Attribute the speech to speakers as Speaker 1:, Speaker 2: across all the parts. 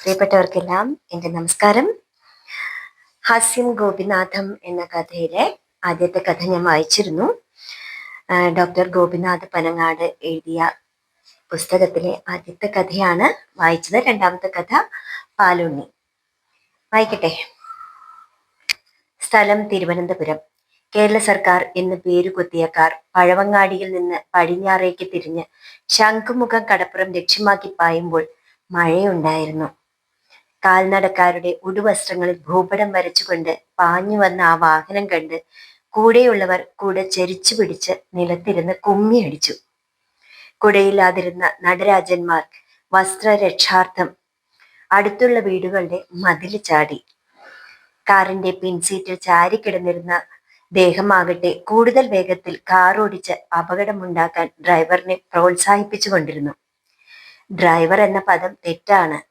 Speaker 1: പ്രിയപ്പെട്ടവർക്കെല്ലാം എന്റെ നമസ്കാരം. ഹാസ്യം ഗോപിനാഥം എന്ന കഥയിലെ ആദ്യത്തെ കഥ ഞാൻ വായിച്ചിരുന്നു. ഡോക്ടർ ഗോപിനാഥ് പനങ്ങാട് എഴുതിയ പുസ്തകത്തിലെ ആദ്യത്തെ കഥയാണ് വായിച്ചത്. രണ്ടാമത്തെ കഥ പാലുണ്ണി വായിക്കട്ടെ. സ്ഥലം തിരുവനന്തപുരം. കേരള സർക്കാർ എന്ന് പേരുകൊത്തിയ കാർ പഴവങ്ങാടിയിൽ നിന്ന് പടിഞ്ഞാറേക്ക് തിരിഞ്ഞ് ശംഖുമുഖം കടപ്പുറം ലക്ഷ്യമാക്കി പായുമ്പോൾ മഴയുണ്ടായിരുന്നു. കാൽനടക്കാരുടെ ഉടുവസ്ത്രങ്ങളിൽ ഭൂപടം വരച്ചുകൊണ്ട് പാഞ്ഞു വന്ന ആ വാഹനം കണ്ട് കൂടെയുള്ളവർ കൂടെ ചരിച്ചു പിടിച്ച് നിലത്തിരുന്ന് കുമ്മിയടിച്ചു. കുടയില്ലാതിരുന്ന നടരാജന്മാർ വസ്ത്രരക്ഷാർത്ഥം അടുത്തുള്ള വീടുകളുടെ മതിൽ ചാടി. കാറിന്റെ പിൻസീറ്റിൽ ചാരിക്കിടന്നിരുന്ന ദേഹമാകട്ടെ കൂടുതൽ വേഗത്തിൽ കാർ ഓടിച്ച് അപകടമുണ്ടാക്കാൻ ഡ്രൈവറിനെ പ്രോത്സാഹിപ്പിച്ചുകൊണ്ടിരുന്നു. ഡ്രൈവർ എന്ന പദം തെറ്റാണ്.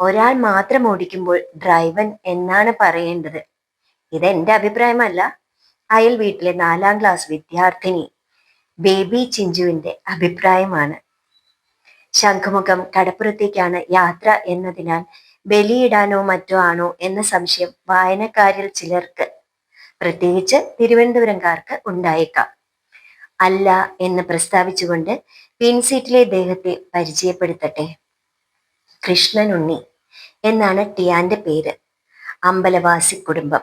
Speaker 1: ഒരാൾ മാത്രം ഓടിക്കുമ്പോൾ ഡ്രൈവൻ എന്നാണ് പറയേണ്ടത്? ഇതെന്റെ അഭിപ്രായമല്ല. അയൽ വീട്ടിലെ നാലാം ക്ലാസ് വിദ്യാർത്ഥിനി ബേബി ചിഞ്ചുവിന്റെ അഭിപ്രായമാണ്. ശംഖുമുഖം കടപ്പുറത്തേക്കാണ് യാത്ര എന്നതിനാൽ ബലിയിടാനോ മറ്റോ ആണോ എന്ന സംശയം വായനക്കാരിൽ ചിലർക്ക് പ്രത്യേകിച്ച് തിരുവനന്തപുരംകാർക്ക് ഉണ്ടായേക്കാം. അല്ല എന്ന് പ്രസ്താവിച്ചുകൊണ്ട് പിൻസീറ്റിലെ ദേഹത്തെ പരിചയപ്പെടുത്തട്ടെ. കൃഷ്ണനുണ്ണി എന്നാണ് ടിയാന്റെ പേര്. അമ്പലവാസി കുടുംബം.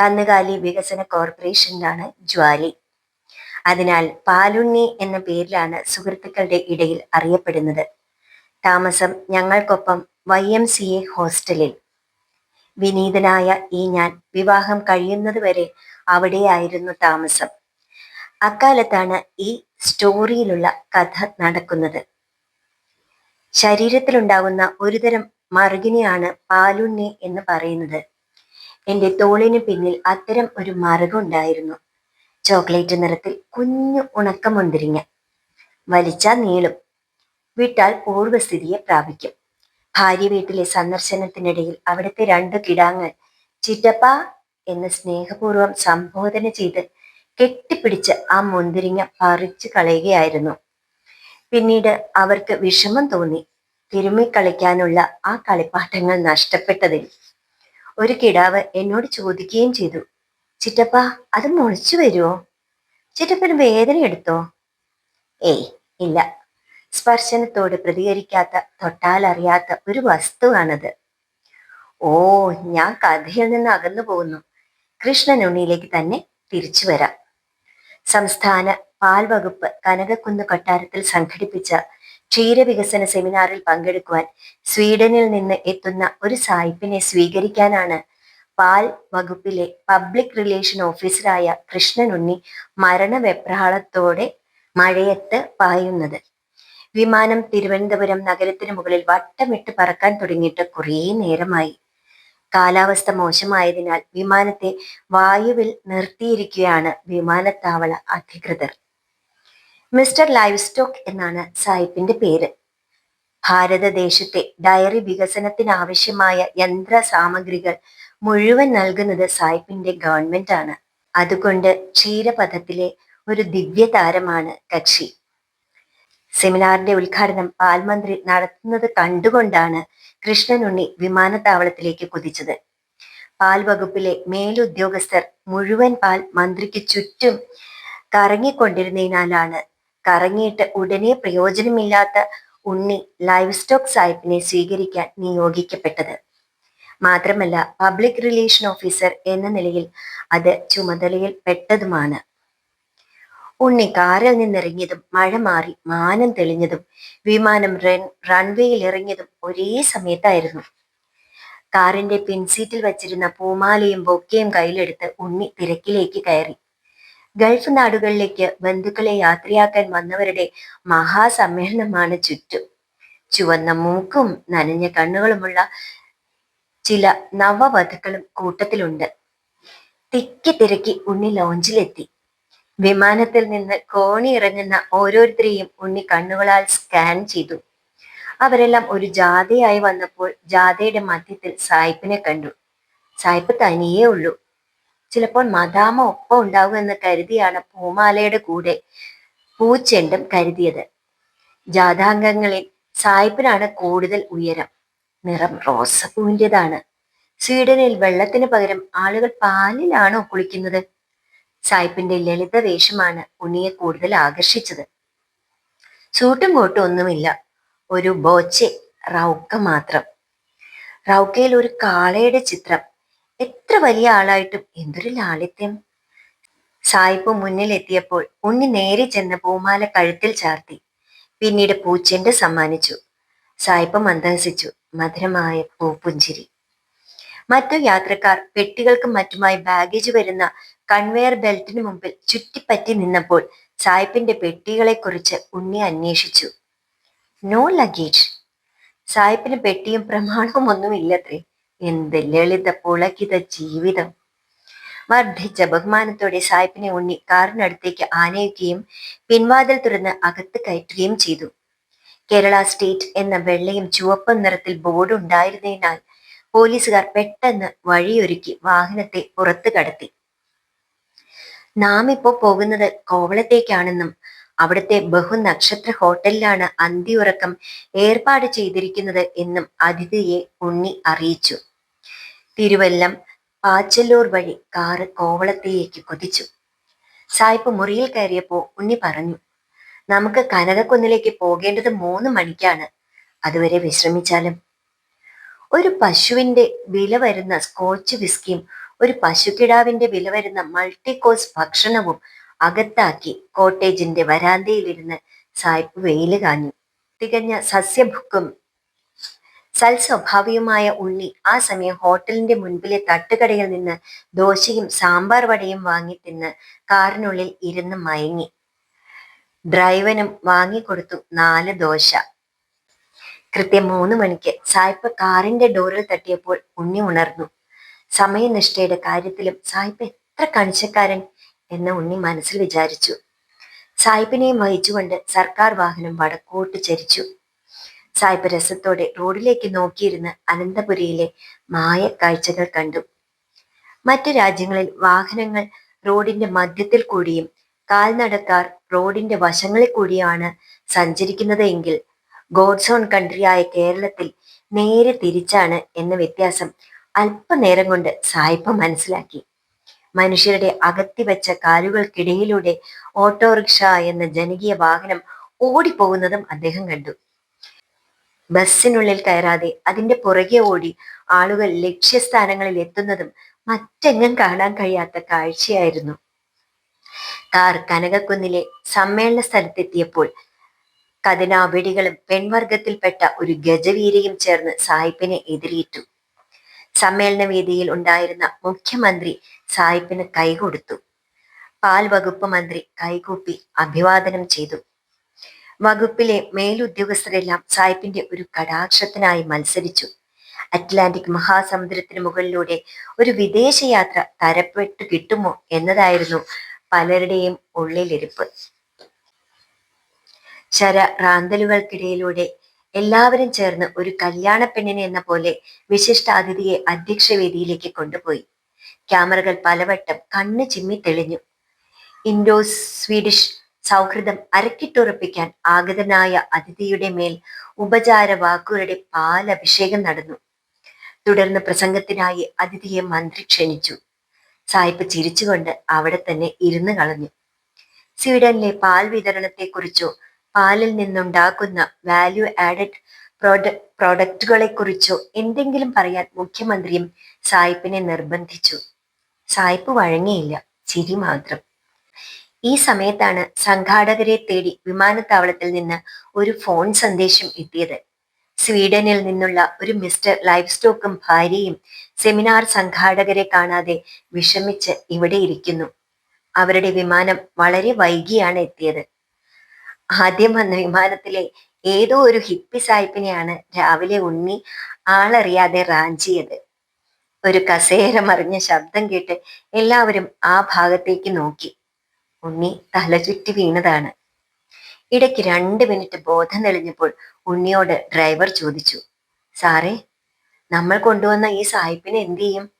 Speaker 1: കന്നുകാലി വികസന കോർപ്പറേഷനിലാണ് ജ്വാലി. അതിനാൽ പാലുണ്ണി എന്ന പേരിലാണ് സുഹൃത്തുക്കളുടെ ഇടയിൽ അറിയപ്പെടുന്നത്. താമസം ഞങ്ങൾക്കൊപ്പം വൈ എം സി എ ഹോസ്റ്റലിൽ. വിനീതനായ ഈ ഞാൻ വിവാഹം കഴിയുന്നതുവരെ അവിടെയായിരുന്നു താമസം. അക്കാലത്താണ് ഈ സ്റ്റോറിയിലുള്ള കഥ നടക്കുന്നത്. ശരീരത്തിലുണ്ടാകുന്ന ഒരുതരം മറുകിനെയാണ് പാലുണ്ണി എന്ന് പറയുന്നത്. എന്റെ തോളിന് പിന്നിൽ അത്തരം ഒരു മറുകുണ്ടായിരുന്നു. ചോക്ലേറ്റ് നിറത്തിൽ കുഞ്ഞു ഉണക്കമുന്തിരിങ്ങ. വലിച്ചാൽ നീളും. വിട്ടാൽ പൂർവസ്ഥിതിയെ പ്രാപിക്കും. ഭാര്യ വീട്ടിലെ സന്ദർശനത്തിനിടയിൽ അവിടുത്തെ രണ്ട് കിടാങ്ങൾ ചിറ്റപ്പ എന്ന് സ്നേഹപൂർവം സംബോധന ചെയ്ത് കെട്ടിപ്പിടിച്ച് ആ മുന്തിരിങ്ങ പറിച്ചു കളയുകയായിരുന്നു പിന്നീട് അവർക്ക് വിഷമം തോന്നി. തിരുമ്മി കളിക്കാനുള്ള ആ കളിപ്പാട്ടങ്ങൾ നഷ്ടപ്പെട്ടതിൽ. ഒരു കിടാവ് എന്നോട് ചോദിക്കുകയും ചെയ്തു ചിറ്റപ്പ അത് മുളച്ചു വരുമോ ചിറ്റപ്പന് വേദന എടുത്തോ? ഏയ് ഇല്ല. സ്പർശനത്തോട് പ്രതികരിക്കാത്ത തൊട്ടാൽ അറിയാത്ത ഒരു വസ്തുവാണത്. ഓ ഞാൻ കഥയിൽ നിന്ന് അകന്നു പോകുന്നു. കൃഷ്ണനുണ്ണിയിലേക്ക് തന്നെ തിരിച്ചു വരാം. സംസ്ഥാന പാൽ വകുപ്പ് കനകക്കുന്ന് കൊട്ടാരത്തിൽ സംഘടിപ്പിച്ച ക്ഷീരവികസന സെമിനാറിൽ പങ്കെടുക്കുവാൻ സ്വീഡനിൽ നിന്ന് എത്തുന്ന ഒരു സായിപ്പിനെ സ്വീകരിക്കാനാണ് പാൽ വകുപ്പിലെ പബ്ലിക് റിലേഷൻ ഓഫീസറായ കൃഷ്ണനുണ്ണി മരണവെപ്രാളത്തോടെ മഴയത്ത് പായുന്നത്. വിമാനം തിരുവനന്തപുരം നഗരത്തിന് മുകളിൽ വട്ടമിട്ട് പറക്കാൻ തുടങ്ങിയിട്ട് കുറേ നേരമായി. കാലാവസ്ഥ മോശമായതിനാൽ വിമാനത്തെ വായുവിൽ നിർത്തിയിരിക്കുകയാണ് വിമാനത്താവള അധികൃതർ. മിസ്റ്റർ ലൈവ് സ്റ്റോക്ക് എന്നാണ് സായിപ്പിന്റെ പേര്. ഭാരതദേശത്തെ ഡയറി വികസനത്തിനാവശ്യമായ യന്ത്ര സാമഗ്രികൾ മുഴുവൻ നൽകുന്നത് സായിപ്പിന്റെ ഗവൺമെന്റ് ആണ്. അതുകൊണ്ട് ക്ഷീരപഥത്തിലെ ഒരു ദിവ്യ താരമാണ് കക്ഷി. സെമിനാറിന്റെ ഉദ്ഘാടനം പാൽമന്ത്രി നടത്തുന്നത് കണ്ടുകൊണ്ടാണ് കൃഷ്ണനുണ്ണി വിമാനത്താവളത്തിലേക്ക് കുതിച്ചത്. പാൽ വകുപ്പിലെ മേലുദ്യോഗസ്ഥർ മുഴുവൻ പാൽ മന്ത്രിക്ക് ചുറ്റും കറങ്ങിക്കൊണ്ടിരുന്നതിനാലാണ് കറങ്ങിയിട്ട് ഉടനെ പ്രയോജനമില്ലാത്ത ഉണ്ണി ലൈവ് സ്റ്റോക്ക് സാഹിബിനെ സ്വീകരിക്കാൻ നിയോഗിക്കപ്പെട്ടത്. മാത്രമല്ല പബ്ലിക് റിലേഷൻ ഓഫീസർ എന്ന നിലയിൽ അത് ചുമതലയിൽ പെട്ടതുമാണ്. ഉണ്ണി കാറിൽ നിന്നിറങ്ങിയതും മഴ മാറി മാനം തെളിഞ്ഞതും വിമാനം റൺ റൺവേയിൽ ഇറങ്ങിയതും ഒരേ സമയത്തായിരുന്നു. കാറിന്റെ പിൻസീറ്റിൽ വച്ചിരുന്ന പൂമാലയും ബൊക്കയും കയ്യിലെടുത്ത് ഉണ്ണി തിരക്കിലേക്ക് കയറി. ഗൾഫ് നാടുകളിലേക്ക് ബന്ധുക്കളെ യാത്രയാക്കാൻ വന്നവരുടെ മഹാസമ്മേളനമാണ് ചുറ്റും. ചുവന്ന മൂക്കും നനഞ്ഞ കണ്ണുകളുമുള്ള ചില നവവധുക്കളും കൂട്ടത്തിലുണ്ട്. തിക്കി തിരക്കി ഉണ്ണി ലോഞ്ചിലെത്തി. വിമാനത്തിൽ നിന്ന് കോണി ഇറങ്ങുന്ന ഓരോരുത്തരെയും ഉണ്ണി കണ്ണുകളാൽ സ്കാൻ ചെയ്തു. അവരെല്ലാം ഒരു ജാഥയായി വന്നപ്പോൾ ജാഥയുടെ മധ്യത്തിൽ സായിപ്പിനെ കണ്ടു. സായിപ്പ് തനിയേ ഉള്ളൂ. ചിലപ്പോൾ മദാമ ഒപ്പം എന്ന് കരുതിയാണ് പൂമാലയുടെ കൂടെ പൂച്ചെണ്ടും കരുതിയത്. ജാഥാംഗങ്ങളിൽ സായിപ്പിനാണ് കൂടുതൽ ഉയരം. നിറം റോസപ്പൂവിന്റെതാണ് സ്വീഡനിൽ വെള്ളത്തിന് പകരം ആളുകൾ പാലിലാണോ കുളിക്കുന്നത്? സായിപ്പിന്റെ ലളിത വേഷമാണ് ഉണ്ണിയെ കൂടുതൽ ആകർഷിച്ചത്. സൂട്ടും കോട്ടും ഒന്നുമില്ല. ഒരു ബോച്ചെ റൗക്ക മാത്രം. റൗക്കയിൽ ഒരു കാളയുടെ ചിത്രം. എത്ര വലിയ ആളായിട്ടും എന്തൊരു ലാളിത്യം. സായിപ്പ് മുന്നിലെത്തിയപ്പോൾ ഉണ്ണി നേരെ ചെന്ന് പൂമാല കഴുത്തിൽ ചാർത്തി. പിന്നീട് പൂച്ചെണ്ട് സമ്മാനിച്ചു. സായിപ്പ് മന്ദഹസിച്ചു. മധുരമായ പൂപ്പുഞ്ചിരി. മറ്റു യാത്രക്കാർ പെട്ടികൾക്കും മറ്റുമായി ബാഗേജ് വരുന്ന കൺവെയർ ബെൽറ്റിന് മുമ്പിൽ ചുറ്റിപ്പറ്റി നിന്നപ്പോൾ സായിപ്പിന്റെ പെട്ടികളെക്കുറിച്ച് ഉണ്ണി അന്വേഷിച്ചു. No luggage. സായിപ്പിന് പെട്ടിയും പ്രമാണവും ഒന്നുമില്ലത്രേ എന്ത് ലളിത പുളകിത ജീവിതം. വർദ്ധിച്ച ബഹുമാനത്തോടെ സായിപ്പിനെ ഉണ്ണി കാറിനടുത്തേക്ക് ആനയുകയും പിൻവാതിൽ തുറന്ന് അകത്ത് കയറ്റുകയും ചെയ്തു. കേരള സ്റ്റേറ്റ് എന്ന വെള്ളയും ചുവപ്പും നിറത്തിൽ ബോർഡ് ഉണ്ടായിരുന്നതിനാൽ പോലീസുകാർ പെട്ടെന്ന് വഴിയൊരുക്കി വാഹനത്തെ പുറത്തു കടത്തി. നാം ഇപ്പോ പോകുന്നത് കോവളത്തേക്കാണെന്നും അവിടുത്തെ ബഹുനക്ഷത്ര ഹോട്ടലിലാണ് അന്തിയുറക്കം ഏർപ്പാട് ചെയ്തിരിക്കുന്നത് എന്നും അതിഥിയെ ഉണ്ണി അറിയിച്ചു. തിരുവല്ലം പാച്ചല്ലൂർ വഴി കാറ് കോവളത്തേക്ക് കൊതിച്ചു. സായിപ്പ് മുറിയിൽ കയറിയപ്പോ ഉണ്ണി പറഞ്ഞു നമുക്ക് കനകക്കുന്നിലേക്ക് പോകേണ്ടത് മൂന്ന് മണിക്കാണ്. അതുവരെ വിശ്രമിച്ചാലും. ഒരു പശുവിന്റെ വില വരുന്ന സ്കോച്ച് വിസ്കിയും ഒരു പശുക്കിടാവിന്റെ വില വരുന്ന മൾട്ടി കോഴ്സ് ഭക്ഷണവും അകത്താക്കി കോട്ടേജിന്റെ വരാന്തയിലിരുന്ന് സായിപ്പ് വെയിൽ കാഞ്ഞു. തികഞ്ഞ സസ്യഭുക്കും സൽസ്വഭാവിയുമായ ഉണ്ണി ആ സമയം ഹോട്ടലിന്റെ മുൻപിലെ തട്ടുകടയിൽ നിന്ന് ദോശയും സാമ്പാർ വടയും വാങ്ങി തിന്ന് കാറിനുള്ളിൽ ഇരുന്ന് മയങ്ങി. ഡ്രൈവനും വാങ്ങിക്കൊടുത്തു നാല് ദോശ. കൃത്യം മൂന്ന് മണിക്ക് സായിപ്പ് കാറിന്റെ ഡോറിൽ തട്ടിയപ്പോൾ ഉണ്ണി ഉണർന്നു. സമയനിഷ്ഠയുടെ കാര്യത്തിലും സായിപ്പ് എത്ര കണിച്ചക്കാരൻ എന്ന് ഉണ്ണി മനസ്സിൽ വിചാരിച്ചു. സായിപ്പിനെയും വഹിച്ചുകൊണ്ട് സർക്കാർ വാഹനം വടക്കോട്ട് ചരിച്ചു. സായിപ്പ് രസത്തോടെ റോഡിലേക്ക് നോക്കിയിരുന്ന് അനന്തപുരിയിലെ മായ കാഴ്ചകൾ കണ്ടു. മറ്റു രാജ്യങ്ങളിൽ വാഹനങ്ങൾ റോഡിന്റെ മധ്യത്തിൽ കൂടിയും കാൽനടക്കാർ റോഡിന്റെ വശങ്ങളിൽ കൂടിയാണ് സഞ്ചരിക്കുന്നത് എങ്കിൽ ഗോഡ്സോൺ കൺട്രിയായ കേരളത്തിൽ നേരെ തിരിച്ചാണ് എന്ന വ്യത്യാസം അല്പനേരം കൊണ്ട് സായിപ്പ് മനസ്സിലാക്കി. മനുഷ്യരുടെ അകത്തി വെച്ച കാലുകൾക്കിടയിലൂടെ ഓട്ടോറിക്ഷ എന്ന ജനകീയ വാഹനം ഓടിപ്പോകുന്നതും അദ്ദേഹം കണ്ടു. ബസ്സിനുള്ളിൽ കയറാതെ അതിന്റെ പുറകെ ഓടി ആളുകൾ ലക്ഷ്യസ്ഥാനങ്ങളിൽ എത്തുന്നതും മറ്റെങ്ങും കാണാൻ കഴിയാത്ത കാഴ്ചയായിരുന്നു. കാർ കനകക്കുന്നിലെ സമ്മേളന സ്ഥലത്തെത്തിയപ്പോൾ കഥനാവിടികളും പെൺവർഗത്തിൽപ്പെട്ട ഒരു ഗജവീരയും ചേർന്ന് സായിപ്പിനെ എതിരേറ്റു. സമ്മേളന വേദിയിൽ ഉണ്ടായിരുന്ന മുഖ്യമന്ത്രി സായിപ്പിന് കൈകൊടുത്തു. പാൽ വകുപ്പ് മന്ത്രി കൈകൂപ്പി അഭിവാദനം ചെയ്തു. വകുപ്പിലെ മേലുദ്യോഗസ്ഥരെല്ലാം സായിപ്പിന്റെ ഒരു കടാക്ഷത്തിനായി മത്സരിച്ചു. അറ്റ്ലാന്റിക് മഹാസമുദ്രത്തിന് മുകളിലൂടെ ഒരു വിദേശയാത്ര തരപ്പെട്ട് കിട്ടുമോ എന്നതായിരുന്നു പലരുടെയും ഉള്ളിലിരിപ്പ്. ശര റാന്തലുകൾക്കിടയിലൂടെ എല്ലാവരും ചേർന്ന് ഒരു കല്യാണ പെണ്ണിനെ എന്ന പോലെ വിശിഷ്ടാതിഥിയെ അധ്യക്ഷവേദിയിലേക്ക് കൊണ്ടുപോയി. ക്യാമറകൾ പലവട്ടം കണ്ണ് ചിമ്മി തെളിഞ്ഞു. ഇൻഡോ സ്വീഡിഷ് സൗഹൃദം അരക്കിട്ടുറപ്പിക്കാൻ ആഗതനായ അതിഥിയുടെ മേൽ ഉപചാര വാക്കുകളുടെ പാലഭിഷേകം നടന്നു. തുടർന്ന് പ്രസംഗത്തിനായി അതിഥിയെ മന്ത്രി ക്ഷണിച്ചു. സായിപ്പ് ചിരിച്ചുകൊണ്ട് അവിടെ തന്നെ ഇരുന്ന് കളഞ്ഞു. സ്വീഡനിലെ പാൽ വിതരണത്തെക്കുറിച്ചോ പാലിൽ നിന്നുണ്ടാക്കുന്ന വാല്യൂ ആഡഡ് പ്രോഡ പ്രോഡക്റ്റുകളെ കുറിച്ചോ എന്തെങ്കിലും പറയാൻ മുഖ്യമന്ത്രിയും സായിപ്പിനെ നിർബന്ധിച്ചു. സായിപ്പ് വഴങ്ങിയില്ല. ചിരി മാത്രം. ഈ സമയത്താണ് സംഘാടകരെ തേടി വിമാനത്താവളത്തിൽ നിന്ന് ഒരു ഫോൺ സന്ദേശം എത്തിയത്. സ്വീഡനിൽ നിന്നുള്ള ഒരു മിസ്റ്റർ ലൈഫ് സ്റ്റോക്കും ഭാര്യയും സെമിനാർ സംഘാടകരെ കാണാതെ വിഷമിച്ച് ഇവിടെ ഇരിക്കുന്നു. അവരുടെ വിമാനം വളരെ വൈകിയാണ് എത്തിയത്. ആദ്യം വന്ന വിമാനത്തിലെ ഏതോ ഒരു ഹിപ്പി സായിപ്പിനെയാണ് രാവിലെ ഉണ്ണി ആളറിയാതെ റാഞ്ചിയത്. ഒരു കസേര മറിഞ്ഞ ശബ്ദം കേട്ട് എല്ലാവരും ആ ഭാഗത്തേക്ക് നോക്കി. ഉണ്ണി തലചുറ്റി വീണതാണ്. ഇടയ്ക്ക് രണ്ട് മിനിറ്റ് ബോധം തെളിഞ്ഞപ്പോൾ ഉണ്ണിയോട് ഡ്രൈവർ ചോദിച്ചു സാറേ നമ്മൾ കൊണ്ടുവന്ന ഈ സായിപ്പിനെ എന്തു ചെയ്യും?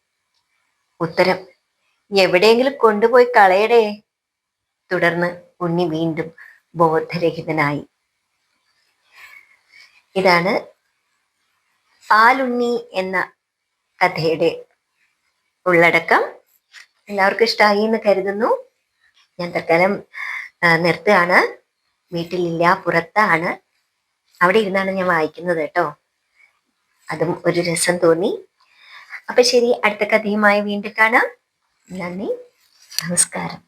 Speaker 1: ഉത്തരം എവിടെയെങ്കിലും കൊണ്ടുപോയി കളയടേ. തുടർന്ന് ഉണ്ണി വീണ്ടും ബോധരഹിതനായി. ഇതാണ് പാലുണ്ണി എന്ന കഥയുടെ ഉള്ളടക്കം. എല്ലാവർക്കും ഇഷ്ടമായി എന്ന് കരുതുന്നു. ഞാൻ തൽക്കാലം നിർത്തുകയാണ്. വീട്ടിലില്ല പുറത്താണ്. അവിടെ ഇരുന്നാണ് ഞാൻ വായിക്കുന്നത് കേട്ടോ. അതും ഒരു രസം തോന്നി. അപ്പൊ ശരി അടുത്ത കഥയുമായി വീണ്ടും കാണാം. നന്ദി നമസ്കാരം.